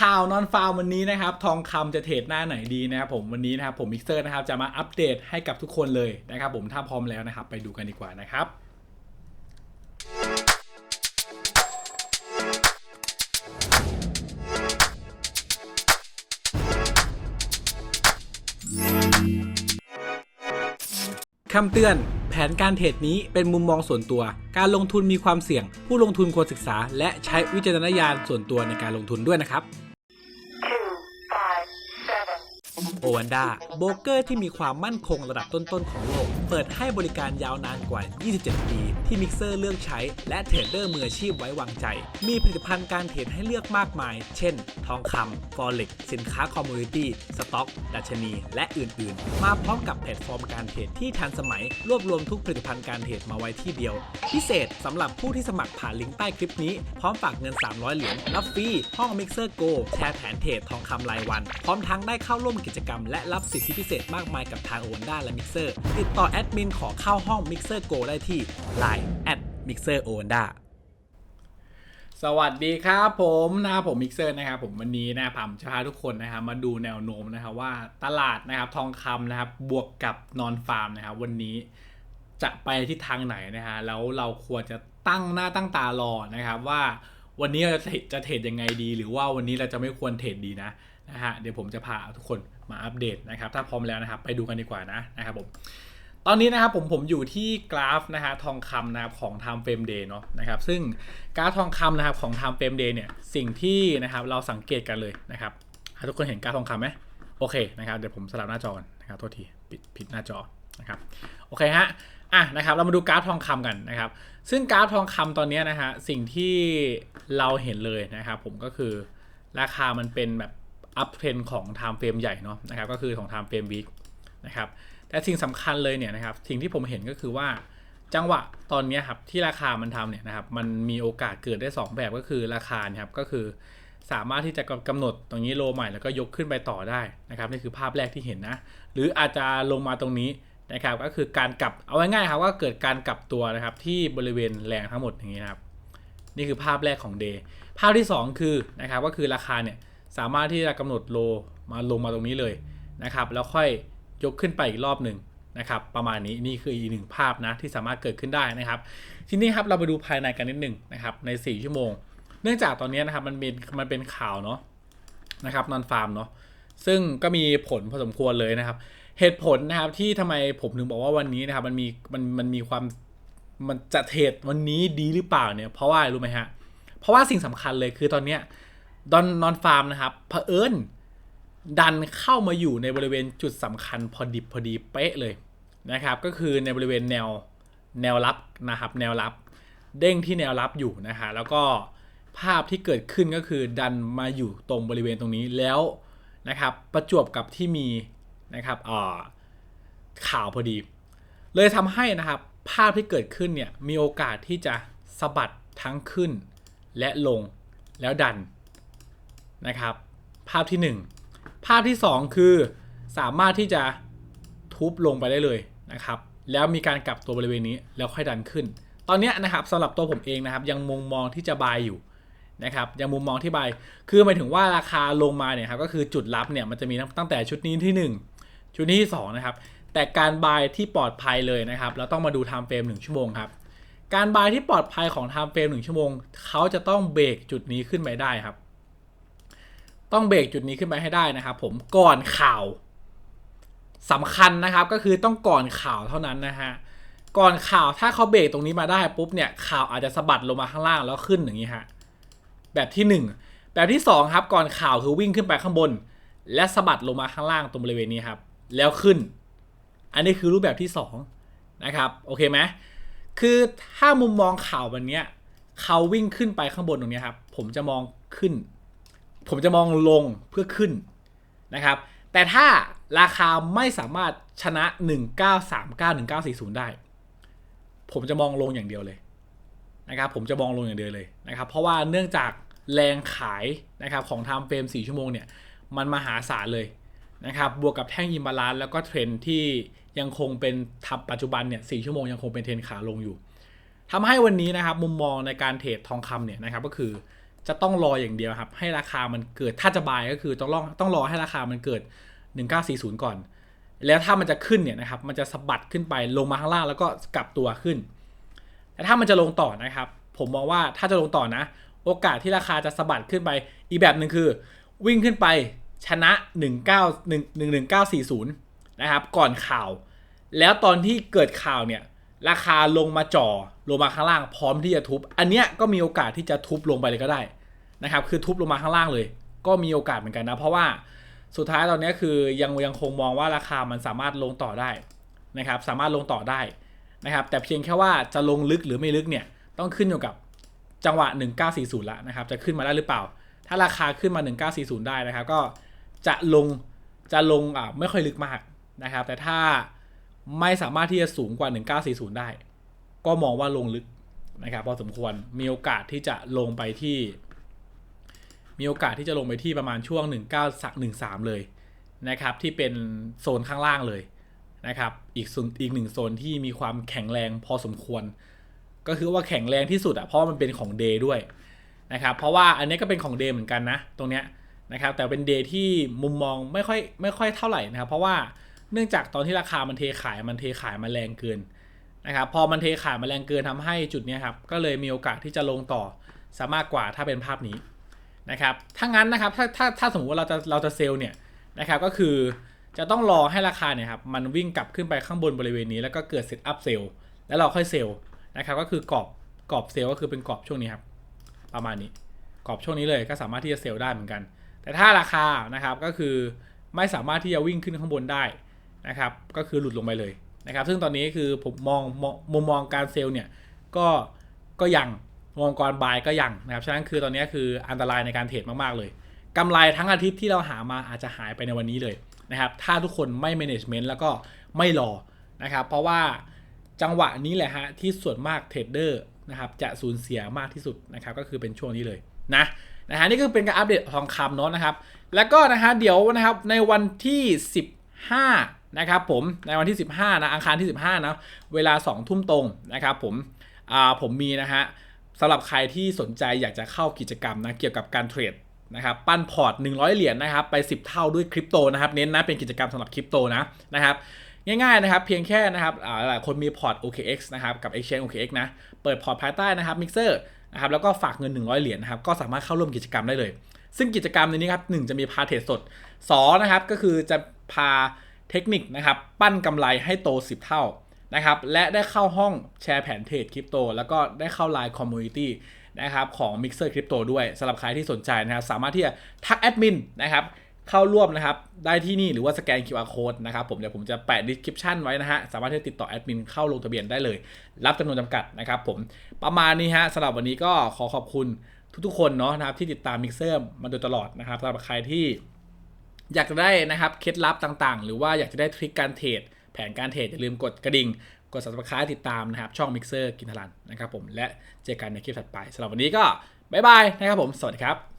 ข่าวนอนฟาววันนี้นะครับ ทองคำจะเทรดหน้าไหนดีนะครับผมวันนี้นะครับผมมิกเซอร์นะครับจะมาอัปเดตให้กับทุกคนเลยนะครับผมถ้าพร้อมแล้วนะครับ ไปดูกันดีกว่านะครับคำเตือน แผนการเทรดนี้เป็นมุมมองส่วนตัว การลงทุนมีความเสี่ยง ผู้ลงทุนควรศึกษา และใช้วิจารณญาณส่วนตัวในการลงทุนด้วยนะครับ โอวันดาโบเกอร์ที่มีความมั่นคงระดับต้นๆของโลกเปิดให้บริการยาวนานกว่า 27 ปี ที่มิกเซอร์เลือกใช้ และเทรดเดอร์มืออาชีพไว้วางใจ มีผลิตภัณฑ์การเทรดให้เลือกมากมาย เช่น ทองคำฟอเร็กสินค้าคอมมูนิตี้ สต็อก ดัชนี และอื่น ๆ มาพร้อมกับแพลตฟอร์มการเทรดที่ทันสมัย รวบรวมทุกผลิตภัณฑ์การเทรดมาไว้ที่เดียว พิเศษสำหรับผู้ที่สมัครผ่านลิงก์ใต้คลิปนี้ พร้อมฝากเงิน 300 เหรียญ รับฟรี ห้องมิกเซอร์โกแชร์แผนเทรดทองคำรายวัน พร้อมทั้งได้เข้าร่วมกิจกรรม และรับสิทธิพิเศษมากมายกับทางโอนด้าและมิกเซอร์ติดต่อแอดมินขอเข้าห้องมิกเซอร์โกได้ที่ Line แอดมิกเซอร์โอนด้าสวัสดีครับผมนะผมมิกเซอร์นะครับผมวันนี้นะผมจะพาทุกคนนะครับมาดูแนวโน้มนะครับว่าตลาดนะครับทองคำนะครับบวกกับนอนฟาร์มนะครับวันนี้จะไปที่ทางไหนนะฮะแล้วเราควรจะตั้งหน้าตั้งตารอนะครับว่าวันนี้เราจะเทรดจะเทรดยังไงดี หรือว่าวันนี้เราจะไม่ควรเทรดดีนะนะฮะเดี๋ยวผมจะพาทุกคนมาอัปเดตนะครับถ้าพร้อมแล้วนะครับไปดูกันดีกว่านะนะครับผม ตอนนี้นะครับผมผมอยู่ที่กราฟนะฮะทองคำนะครับของ Time Frame Day เนาะนะครับซึ่งกราฟทองคำนะครับของ Time Frame Day เนี่ยสิ่งที่นะครับเราสังเกตกันเลยนะครับทุกคนเห็นกราฟทองคำไหมโอเคนะครับเดี๋ยวผมสลับหน้าจอกันนะครับโทษทีปิดผิดหน้าจอนะครับโอเคฮะอะนะครับเรามาดูกราฟทองคำกันนะครับ ซึ่งกราฟทองคำตอนนี้นะฮะสิ่งที่เราเห็นเลยนะครับผมก็คือราคามันเป็นแบบอัพเทรนของ Time Frame ใหญ่เนาะนะครับก็คือของ Time Frame Week นะครับ แต่สิ่งสำคัญเลยเนี่ยนะครับสิ่งที่ผมเห็นก็คือว่าจังหวะตอนนี้ครับที่ราคามันทำเนี่ยนะครับมันมีโอกาสเกิดได้ 2 แบบก็คือราคาครับก็คือสามารถที่จะกำหนดตรงนี้โลใหม่แล้วก็ยกขึ้นไปต่อได้นะครับนี่คือภาพแรกที่เห็นนะหรืออาจจะลงมาตรงนี้นะครับก็คือการกลับเอาง่ายๆครับว่าเกิดการกลับตัวนะครับที่บริเวณแรงทั้งหมดอย่างนี้นะครับนี่คือภาพแรกของ day ภาพที่ 2 คือนะครับก็คือราคาเนี่ยสามารถที่จะกำหนดโลมาลงมาตรงนี้เลยนะครับแล้วค่อย ยกขึ้นไปอีกรอบหนึ่งนะครับประมาณนี้นี่คืออีกหนึ่งภาพนะที่สามารถเกิดขึ้นได้นะครับ ทีนี้ครับเราไปดูภายในกันนิดหนึ่งนะครับใน 4 ชั่วโมง เนื่องจากตอนนี้นะครับมันเป็นมันเป็นข่าวเนาะนะครับนอนฟาร์มเนาะซึ่งก็มีผลพอสมควรเลยนะครับ เหตุผลนะครับที่ทำไมผมถึงบอกว่าวันนี้นะครับมันมีมันมันมีความมันจะเทรดวันนี้ดีหรือเปล่าเนี่ยเพราะว่ารู้ไหมฮะเพราะว่าสิ่งสำคัญเลยคือตอนเนี้ยดอนนอนฟาร์มนะครับเผอิญ ดันเข้ามาอยู่ในบริเวณจุดสำคัญพอดิบพอดีเป๊ะเลยนะครับ ก็คือในบริเวณแนวแนวรับนะครับ แนวรับ เด้งที่แนวรับอยู่นะฮะแล้วก็ภาพที่เกิดขึ้นก็คือดันมาอยู่ตรงบริเวณตรงนี้แล้วนะครับ ประจวบกับที่มีนะครับอ่าข่าวพอดี เลยทำให้นะครับ ภาพที่เกิดขึ้นเนี่ยมีโอกาสที่จะสะบัดทั้งขึ้นและลงแล้วดันนะครับ ภาพที่ 1 ภาพที่ 2 คือสามารถที่จะทุบลงไปได้เลยนะครับ แล้วมีการกลับตัวบริเวณนี้แล้วค่อยดันขึ้น ตอนนี้นะครับสำหรับตัวผมเองนะครับ ยังมุมมองที่จะบายอยู่นะครับยังมุมมองที่บายคือหมายถึงว่าราคาลงมาเนี่ยครับก็คือจุดรับเนี่ยมันจะมีตั้งแต่ชุดนี้ที่ 1 ชุดนี้ที่ 2 นะครับ แต่การบายที่ปลอดภัยเลยนะครับ เราต้องมาดูไทม์เฟรม1ชั่วโมงครับการบายที่ปลอดภัยของไทม์เฟรม1ชั่วโมงเขาจะต้องเบรกจุดนี้ขึ้นไปได้ครับ ต้องเบรกจุดนี้ขึ้นไปให้ได้นะครับผมก่อนข่าวสำคัญนะครับก็คือต้องก่อนข่าวเท่านั้นนะฮะก่อนข่าวถ้าเขาเบรกตรงนี้มาได้ปุ๊บเนี่ยข่าวอาจจะสะบัดลงมาข้างล่างแล้วขึ้นอย่างนี้ฮะแบบที่ 1 แบบที่2ครับก่อนข่าวคือวิ่งขึ้นไปข้างบน และสะบัดลงมาข้างล่างตรงบริเวณนี้ครับ แล้วขึ้น อันนี้คือรูปแบบที่2นะครับโอเคไหมคือถ้ามุมมองข่าววันนี้เขาวิ่งขึ้นไปข้างบนตรงนี้ครับผมจะมองขึ้น ผมจะมองลงเพื่อขึ้นนะครับ แต่ถ้าราคาไม่สามารถชนะ 1939 1940 ได้ ผมจะมองลงอย่างเดียวเลยนะครับ ผมจะมองลงอย่างเดียวเลยนะครับ เพราะว่าเนื่องจากแรงขายนะครับของไทม์เฟรม4ชั่วโมงเนี่ยมันมหาศาลเลยนะครับ บวกกับแท่งอิมบาลานแล้วก็เทรนที่ยังคงเป็นทับปัจจุบันเนี่ย4ชั่วโมงยังคงเป็นเทรนขาลงอยู่ทำให้วันนี้นะครับมุมมองในการเทรดทองคำเนี่ยนะครับก็คือ จะต้องรออย่างเดียวครับ ให้ราคามันเกิดถ้าจะบายก็คือต้องรอต้องรอให้ราคามันเกิด 1940 ก่อน แล้วถ้ามันจะขึ้นเนี่ยนะครับ มันจะสะบัดขึ้นไปลงมาข้างล่างแล้วก็กลับตัวขึ้นแต่ถ้ามันจะลงต่อนะครับ ผมมองว่าถ้าจะลงต่อนะ โอกาสที่ราคาจะสะบัดขึ้นไป อีกแบบหนึ่งคือ วิ่งขึ้นไปชนะ 19 11940 นะครับ ก่อนข่าว แล้วตอนที่เกิดข่าวเนี่ย ราคาลงมาจ่อลงมาข้างล่างพร้อมที่จะทุบ อันเนี้ยก็มีโอกาสที่จะทุบลงไปเลยก็ได้นะครับ คือทุบลงมาข้างล่างเลย ก็มีโอกาสเหมือนกันนะ เพราะว่าสุดท้ายตอนนี้คือยังยังคงมองว่าราคามันสามารถลงต่อได้นะครับ สามารถลงต่อได้นะครับ แต่เพียงแค่ว่าจะลงลึกหรือไม่ลึกเนี่ยต้องขึ้นอยู่กับจังหวะ 1940ละนะครับ จะขึ้นมาได้หรือเปล่า ถ้าราคาขึ้นมา 1940 ได้นะครับ ก็จะลงจะลงอ่าไม่ค่อยลึกมากนะครับ แต่ถ้า ไม่สามารถที่จะสูงกว่า 1940 ได้ ก็มองว่าลงลึกนะครับพอสมควรมีโอกาสที่จะลงไปที่ มีโอกาสที่จะลงไปที่ประมาณช่วง 1913 เลยนะครับที่เป็นโซนข้างล่างเลยนะครับอีกโซนอีกหนึ่งโซนที่มีความแข็งแรงพอสมควร ก็คือว่าแข็งแรงที่สุดอะเพราะมันเป็นของเดย์ด้วยนะครับเพราะว่าอันนี้ก็เป็นของเดย์เหมือนกันนะตรงเนี้ยนะครับแต่เป็นเดย์ที่มุมมองไม่ค่อยไม่ค่อยเท่าไหร่นะครับเพราะว่า เนื่องจากตอนที่ราคามันเทขายมันเทขายมาแรงเกินนะครับพอมันเทขายมาแรงเกินทำให้จุดนี้ครับก็เลยมีโอกาสที่จะลงต่อสามารถกว่าถ้าเป็นภาพนี้นะครับถ้างั้นนะครับถ้าถ้าถ้าสมมติว่าเราจะเราจะเซลล์เนี่ยนะครับก็คือจะต้องรอให้ราคาเนี่ยครับมันวิ่งกลับขึ้นไปข้างบนบริเวณนี้ แล้วก็เกิดเซตอัพเซลล์แล้วเราค่อยเซลล์นะครับก็คือกรอบกรอบเซลล์ก็คือเป็นกรอบช่วงนี้ครับประมาณนี้กรอบช่วงนี้เลยก็สามารถที่จะเซลล์ได้เหมือนกัน แต่ถ้าราคานะครับก็คือไม่สามารถที่จะวิ่งขึ้นข้างบนได้ นะครับก็คือหลุดลงไปเลยนะครับซึ่งตอนนี้คือผมมองมุมมองการเซลล์เนี่ยก็ก็ยังมองกรบายก็ยังนะครับฉะนั้นคือตอนนี้คืออันตรายในการเทรดมากๆเลยกำไรทั้งอาทิตย์ที่เราหามาอาจจะหายไปในวันนี้เลยนะครับถ้าทุกคนไม่ management แล้วก็ไม่รอนะครับเพราะว่าจังหวะนี้แหละฮะที่ส่วนมากเทรดเดอร์นะครับจะสูญเสียมากที่สุดนะครับก็คือเป็นช่วงนี้เลยนะนะฮะนี่ก็เป็นการอัปเดตทองคำเนาะนะครับ แล้วก็นะฮะเดี๋ยวนะครับในวันที่ 15 นะครับผมในวันที่ 15นะอังคารที่ 15นะเวลา 2 ทุ่มตรงนะครับผมอ่าผมมีนะฮะสำหรับใครที่สนใจอยากจะเข้ากิจกรรมนะเกี่ยวกับการเทรดนะครับปั้นพอร์ต 100 เหรียญนะครับไป 10 เท่าด้วยคริปโตนะครับเน้นนะเป็นกิจกรรมสำหรับคริปโตนะนะครับง่ายๆนะครับเพียงแค่นะครับอ่าหลายคนมีพอร์ต OKX นะครับกับ Exchange OKX นะเปิดพอร์ตภายใต้นะครับ Mixer นะครับแล้วก็ฝากเงิน 100 เหรียญนะครับก็สามารถเข้าร่วมกิจกรรมได้เลย ซึ่งกิจกรรมในนี้ครับหนึ่งจะมีพาเทรดสด2นะครับก็คือจะพา เทคนิคนะครับปั้นกำไรให้โต 10 เท่านะครับและได้เข้าห้องแชร์แผนเทรดคริปโต แล้วก็ได้เข้าไลน์คอมมูนิตี้นะครับของ Mixer Crypto ด้วยสำหรับใครที่สนใจนะครับสามารถที่จะทักแอดมินนะครับเข้าร่วมนะครับได้ที่นี่หรือว่าสแกน QR code นะครับผมเดี๋ยวผมจะแปะ description ไว้นะฮะสามารถที่จะติดต่อแอดมินเข้าลงทะเบียนได้เลย รับจำนวนจำกัดนะครับผมประมาณนี้ฮะสำหรับวันนี้ก็ขอขอบคุณทุกๆคนเนาะนะครับที่ติดตามมิกเซอร์มาโดยตลอดนะครับสำหรับใครที่ อยากได้นะครับเคล็ดลับต่างๆ หรือว่าอยากจะได้ทริคการเทรดแผนการเทรดอย่าลืมกดกระดิ่ง กด subscribe ติดตามนะครับ ช่องมิกเซอร์กินทลันนะครับผมและเจอกันในคลิปถัดไปสำหรับวันนี้ก็บ๊ายบายนะครับผม สวัสดีครับ